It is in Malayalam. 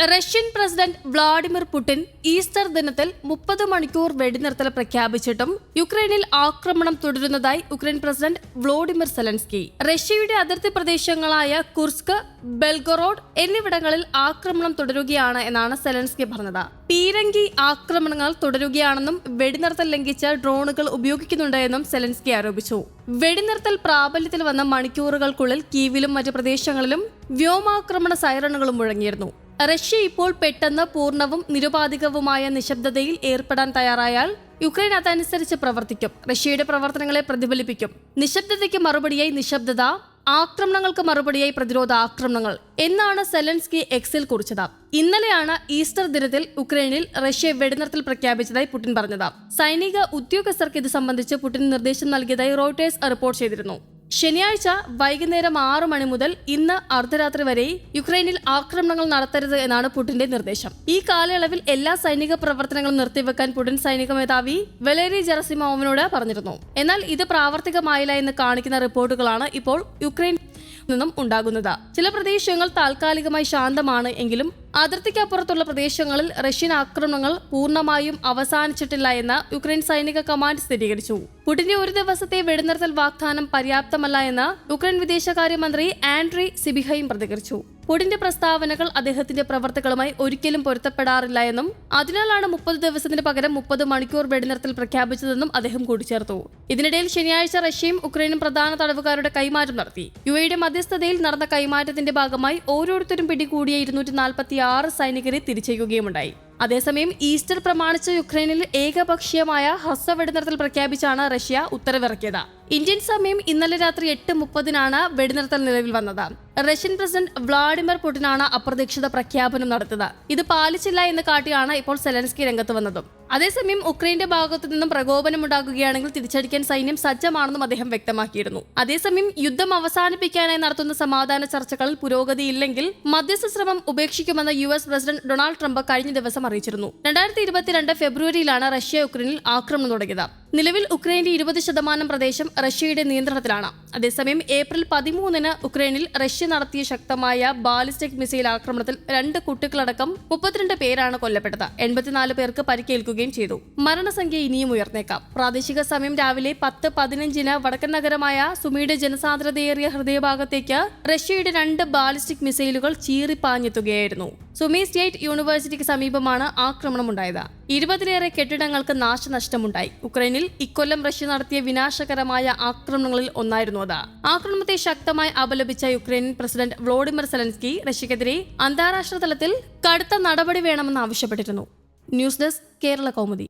Russian president Vladimir Putin Easter ദിനത്തിൽ മുപ്പത് മണിക്കൂർ വെടിനിർത്തൽ പ്രഖ്യാപിച്ചിട്ടും യുക്രൈനിൽ ആക്രമണം തുടരുന്നതായി യുക്രൈൻ പ്രസിഡന്റ് വ്ളോഡിമിർ സെലൻസ്കി. റഷ്യയുടെ അതിർത്തി പ്രദേശങ്ങളായ കുർസ്ക് ബെൽഗറോഡ് എന്നിവിടങ്ങളിൽ ആക്രമണം തുടരുകയാണ് എന്നാണ് സെലൻസ്കി പറഞ്ഞത്. പീരങ്കി ആക്രമണങ്ങൾ തുടരുകയാണെന്നും വെടിനിർത്തൽ ലംഘിച്ച ഡ്രോണുകൾ ഉപയോഗിക്കുന്നുണ്ട് എന്നും സെലൻസ്കി ആരോപിച്ചു. വെടിനിർത്തൽ പ്രാബല്യത്തിൽ വന്ന മണിക്കൂറുകൾക്കുള്ളിൽ കീവിലും മറ്റ് പ്രദേശങ്ങളിലും വ്യോമാക്രമണ സൈറണുകളും മുഴങ്ങിയിരുന്നു. റഷ്യ ഇപ്പോൾ പെട്ടെന്ന് പൂർണവും നിരുപാധികവുമായ നിശബ്ദതയിൽ ഏർപ്പെടാൻ തയ്യാറായാൽ യുക്രൈൻ അതനുസരിച്ച് പ്രവർത്തിക്കും. റഷ്യയുടെ പ്രവർത്തനങ്ങളെ പ്രതിഫലിപ്പിക്കും. നിശബ്ദതയ്ക്ക് മറുപടിയായി നിശബ്ദത ആക്രമണങ്ങൾക്ക് മറുപടിയായി പ്രതിരോധ ആക്രമണങ്ങൾ എന്നാണ് സെലൻസ്കി എക്സിൽ കുറിച്ചത്. ഇന്നലെയാണ് ഈസ്റ്റർ ദിനത്തിൽ ഉക്രൈനിൽ റഷ്യ വെടിനിർത്തൽ പ്രഖ്യാപിച്ചതായി പുടിൻ പറഞ്ഞത്. സൈനിക ഉദ്യോഗസ്ഥർക്ക് ഇത് സംബന്ധിച്ച് പുടിൻ നിർദ്ദേശം നൽകിയതായി റോയിട്ടേഴ്സ് റിപ്പോർട്ട് ചെയ്തിരുന്നു. ശനിയാഴ്ച വൈകുന്നേരം ആറ് മണി മുതൽ ഇന്ന് അർദ്ധരാത്രി വരെ യുക്രൈനിൽ ആക്രമണങ്ങൾ നടത്തരുത് എന്നാണ് പുടിന്റെ നിർദ്ദേശം. ഈ കാലയളവിൽ എല്ലാ സൈനിക പ്രവർത്തനങ്ങളും നിർത്തിവെക്കാൻ പുടിൻ സൈനിക മേധാവി വെലേരി ജെറസിമോവിനോട് പറഞ്ഞിരുന്നു. എന്നാൽ ഇത് പ്രാവർത്തികമായില്ല എന്ന് കാണിക്കുന്ന റിപ്പോർട്ടുകളാണ് ഇപ്പോൾ യുക്രൈൻ നിന്നും ഉണ്ടാകുന്നത്. ചില പ്രദേശങ്ങൾ താൽക്കാലികമായി ശാന്തമാണ് എങ്കിലും അതിർത്തിക്കപ്പുറത്തുള്ള പ്രദേശങ്ങളിൽ റഷ്യൻ ആക്രമണങ്ങൾ പൂർണമായും അവസാനിച്ചിട്ടില്ല എന്ന് യുക്രൈൻ സൈനിക കമാൻഡ് സ്ഥിരീകരിച്ചു. പുടിന്റെ ഒരു ദിവസത്തെ വെടിനിർത്തൽ വാഗ്ദാനം പര്യാപ്തമല്ല എന്ന് യുക്രൈൻ വിദേശകാര്യമന്ത്രി ആൻഡ്രി സിബിഹയും പ്രതികരിച്ചു. പുടിന്റെ പ്രസ്താവനകൾ അദ്ദേഹത്തിന്റെ പ്രവർത്തികളുമായി ഒരിക്കലും പൊരുത്തപ്പെടാറില്ല എന്നും അതിനാലാണ് മുപ്പത് ദിവസത്തിന് പകരം മുപ്പത് മണിക്കൂർ വെടിനിർത്തൽ പ്രഖ്യാപിച്ചതെന്നും അദ്ദേഹം കൂട്ടിച്ചേർത്തു. ഇതിനിടയിൽ ശനിയാഴ്ച റഷ്യയും ഉക്രൈനും പ്രധാന തടവുകാരുടെ കൈമാറ്റം നടത്തി. യു എയുടെ മധ്യസ്ഥതയിൽ നടന്ന കൈമാറ്റത്തിന്റെ ഭാഗമായി ഓരോരുത്തരും പിടികൂടിയ ഇരുന്നൂറ്റി ആറ് സൈനികരെ തിരിച്ചയക്കുകയുമുണ്ടായി. അതേസമയം ഈസ്റ്റർ പ്രമാണിച്ച് യുക്രൈനിൽ ഏകപക്ഷീയമായ ഹ്രസ്വ വെടിനിർത്തൽ പ്രഖ്യാപിച്ചാണ് റഷ്യ ഉത്തരവിറക്കിയത്. ഇന്ത്യൻ സമയം ഇന്നലെ രാത്രി എട്ട് മുപ്പതിനാണ് വെടിനിർത്തൽ നിലവിൽ വന്നത്. റഷ്യൻ പ്രസിഡന്റ് വ്ളാഡിമിർ പുടിനാണ് അപ്രതീക്ഷിത പ്രഖ്യാപനം നടത്തിയത്. ഇത് പാലിച്ചില്ല എന്ന് കാട്ടിയാണ് ഇപ്പോൾ സെലൻസ്കി രംഗത്ത് വന്നതും. അതേസമയം ഉക്രൈന്റെ ഭാഗത്തു നിന്നും പ്രകോപനമുണ്ടാകുകയാണെങ്കിൽ തിരിച്ചടിക്കാൻ സൈന്യം സജ്ജമാണെന്നും അദ്ദേഹം വ്യക്തമാക്കിയിരുന്നു. അതേസമയം യുദ്ധം അവസാനിപ്പിക്കാനായി നടത്തുന്ന സമാധാന ചർച്ചകളിൽ പുരോഗതിയില്ലെങ്കിൽ മധ്യസ്ഥ ശ്രമം ഉപേക്ഷിക്കുമെന്ന് U S president Donald Trump കഴിഞ്ഞ ദിവസം അറിയിച്ചിരുന്നു. രണ്ടായിരത്തി ഫെബ്രുവരിയിലാണ് റഷ്യ യുക്രൈനിൽ ആക്രമണം തുടങ്ങിയത്. നിലവിൽ ഉക്രൈന്റെ ഇരുപത് ശതമാനം പ്രദേശം റഷ്യയുടെ നിയന്ത്രണത്തിലാണ്. അതേസമയം ഏപ്രിൽ പതിമൂന്നിന് ഉക്രൈനിൽ റഷ്യ നടത്തിയ ശക്തമായ ബാലിസ്റ്റിക് മിസൈൽ ആക്രമണത്തിൽ രണ്ട് കുട്ടികളടക്കം മുപ്പത്തിരണ്ട് പേരാണ് കൊല്ലപ്പെട്ടത്. എൺപത്തിനാല് പേർക്ക് പരിക്കേൽക്കുകയും ചെയ്തു. മരണസംഖ്യ ഇനിയും ഉയർന്നേക്കാം. പ്രാദേശിക സമയം രാവിലെ പത്ത് പതിനഞ്ചിന് വടക്കൻ നഗരമായ സുമിയുടെ ജനസാന്ദ്രതയേറിയ ഹൃദയഭാഗത്തേക്ക് റഷ്യയുടെ രണ്ട് ബാലിസ്റ്റിക് മിസൈലുകൾ ചീറിപ്പാഞ്ഞെത്തുകയായിരുന്നു. സുമി സ്റ്റേറ്റ് യൂണിവേഴ്സിറ്റിക്ക് സമീപമാണ് ആക്രമണമുണ്ടായത്. ഇരുപതിലേറെ കെട്ടിടങ്ങൾക്ക് നാശനഷ്ടമുണ്ടായി. ഉക്രൈനിൽ ഇക്കൊല്ലം റഷ്യ നടത്തിയ വിനാശകരമായ ആക്രമണങ്ങളിൽ ഒന്നായിരുന്നു അത് ആക്രമണത്തെ ശക്തമായി അപലപിച്ച യുക്രൈൻ പ്രസിഡന്റ് വ്ളോഡിമിർ സെലൻസ്കി റഷ്യക്കെതിരെ അന്താരാഷ്ട്ര തലത്തിൽ കടുത്ത നടപടി വേണമെന്ന് ആവശ്യപ്പെട്ടിരുന്നു. News desk Kerala Kaumudi.